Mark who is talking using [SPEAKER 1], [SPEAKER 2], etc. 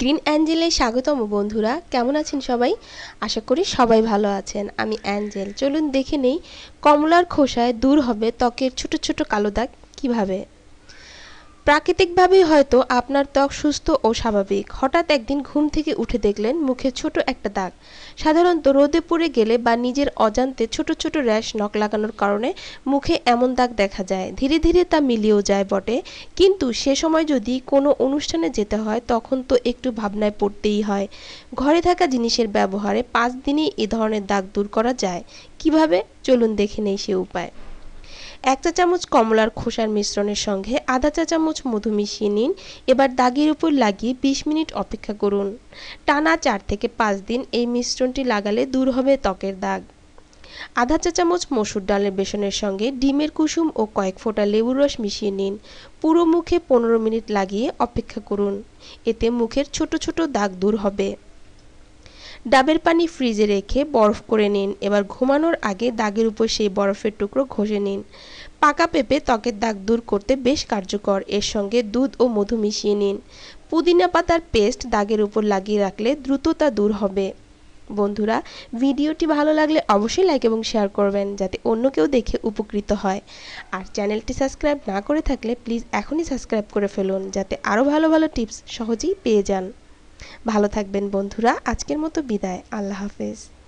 [SPEAKER 1] Green অ্যাঞ্জেলে স্বাগতম বন্ধুরা। কেমন আছেন সবাই? আশা করি সবাই ভালো আছেন। আমি অ্যাঞ্জেল। চলুন দেখে নেই, কমলার খোসায় দূর হবে ত্বকের ছোট ছোট কালো দাগ কীভাবে? প্রাকৃতিকভাবেই হয়তো আপনার ত্বক সুস্থ ও স্বাভাবিক। হঠাৎ একদিন ঘুম থেকে উঠে দেখলেন মুখে ছোট একটা দাগ। সাধারণত রোদে পড়ে গেলে বা নিজের অজান্তে ছোট ছোট র্যাশ নখ লাগানোর কারণে মুখে এমন দাগ দেখা যায়। ধীরে ধীরে তা মিলিয়েও যায় বটে। কিন্তু সে সময় যদি কোনো অনুষ্ঠানে যেতে হয়, তখন তো একটু ভাবনায় পড়তেই হয়। ঘরে থাকা জিনিসের ব্যবহারে পাঁচ দিনেই এ ধরনের দাগ দূর করা যায়। কীভাবে? চলুন দেখে নেই সে উপায়। এক চা চামচ কমলার খোসার মিশ্রণের সঙ্গে আধা চা চামচ মধু মিশিয়ে নিন। এবার দাগের উপর লাগিয়ে ২০ মিনিট অপেক্ষা করুন। টানা চার থেকে পাঁচ দিন এই মিশ্রণটি লাগালে দূর হবে ত্বকের দাগ। আধা চা চামচ মসুর ডালের বেসনের সঙ্গে ডিমের কুসুম ও কয়েক ফোঁটা লেবুর রস মিশিয়ে নিন। পুরো মুখে পনেরো মিনিট লাগিয়ে অপেক্ষা করুন। এতে মুখের ছোট ছোট দাগ দূর হবে। ডাবের পানি ফ্রিজে রেখে বরফ করে নিন। এবার ঘুমানোর আগে দাগের উপর সেই বরফের টুকরো ঘষে নিন। পাকা পেঁপে ত্বকের দাগ দূর করতে বেশ কার্যকর। এর সঙ্গে দুধ ও মধু মিশিয়ে নিন। পুদিনা পাতার পেস্ট দাগের উপর লাগিয়ে রাখলে দ্রুত তা দূর হবে। বন্ধুরা, ভিডিওটি ভালো লাগলে অবশ্যই লাইক এবং শেয়ার করবেন, যাতে অন্য কেউ দেখে উপকৃত হয়। আর চ্যানেলটি সাবস্ক্রাইব না করে থাকলে প্লিজ এখনই সাবস্ক্রাইব করে ফেলুন, যাতে আরও ভালো ভালো টিপস সহজেই পেয়ে যান। ভালো থাকবেন বন্ধুরা আজকের মতো বিদায়। আল্লাহ হাফেজ।